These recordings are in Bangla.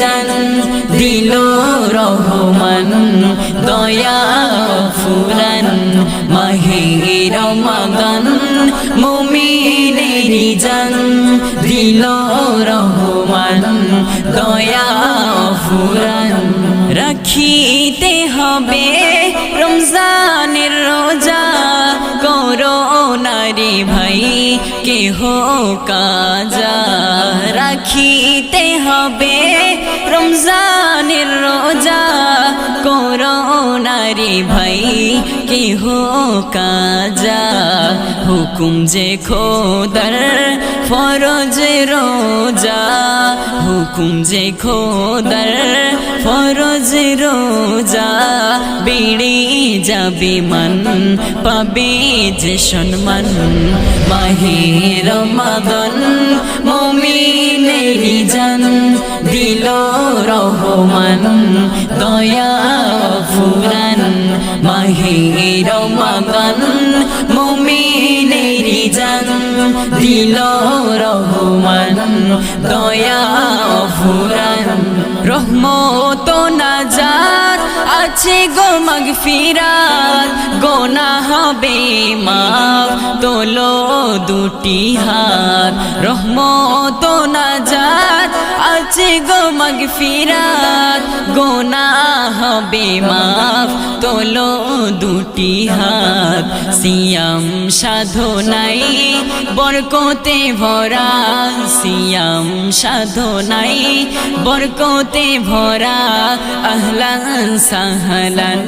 জান দিল রহমান দয়া ফুরান মাহে রমাদান মুমিনেরি জান দিল রহমান দয়া ফুরান। রাখিতে হবে। রমজানের রোজা, করো নারী ভাই, কেহ কাজা রাখিতে হবে। রমজানের রোজা, করো নারী ভাই, কেহ কাজা হুকুম যে খোদার ফরজ রোজা। হুকুম যে খোদার, ফরজ রোজা বেড়ে যাবে মান, পাবে যে সম্মান। মাহে রমাদন মমিনেরি জান, দিল রহমান, দয়া ফুরান। মাহে রমাদন দিল রহমান, দয়া ফুরান। রহমত নাজাত আছে গো মাগফিরাত হবে মাফ, তোলো দুটি হাত। রহমত নাজাত আছে গো মাগফিরাত গোনা হবে মাফ, তোলো দুটি হাত। সিয়াম সাধনাই বরকতে ভরা। সিয়াম সাধনাই বরকতে ভরা। আহলান সাহলান,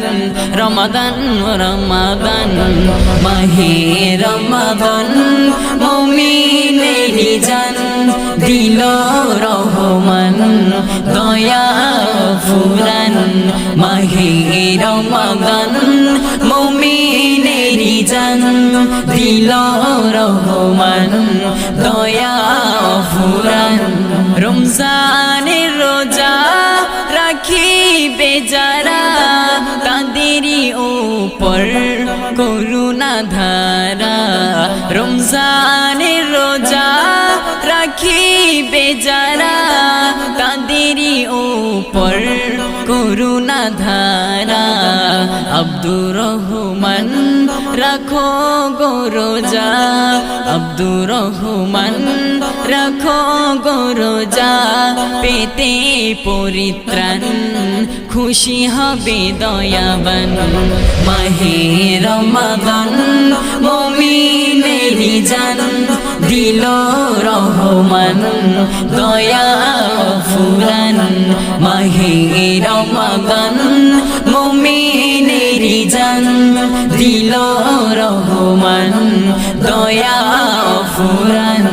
রমাদান রমাদান। মাহে রমাদান মমিনেরি জান, দিল রহমান দয়া ফুরান মাহে রমাদান মমিনেরি জান, দিল রহমান, দয়া ফুরান। রমজানের রোজা রাখিবে যারা, তাদেরই উপর করুণা ধারা। রমজানের রোজা যারা তাদেরই উপর করুণা ধারা। আব্দুর রহমান, রাখো গো রোজা। আব্দুর রহমান, রাখো গো রোজা। পেতে পরিত্রাণ, খুশি হবে দয়াবান। মাহে রমাদান, মমিনেরি জান। দিল রহমান দয়া ফুরান মাহে রমাদান মমিনেরি জান। দিল রহমান দয়া ফুরান।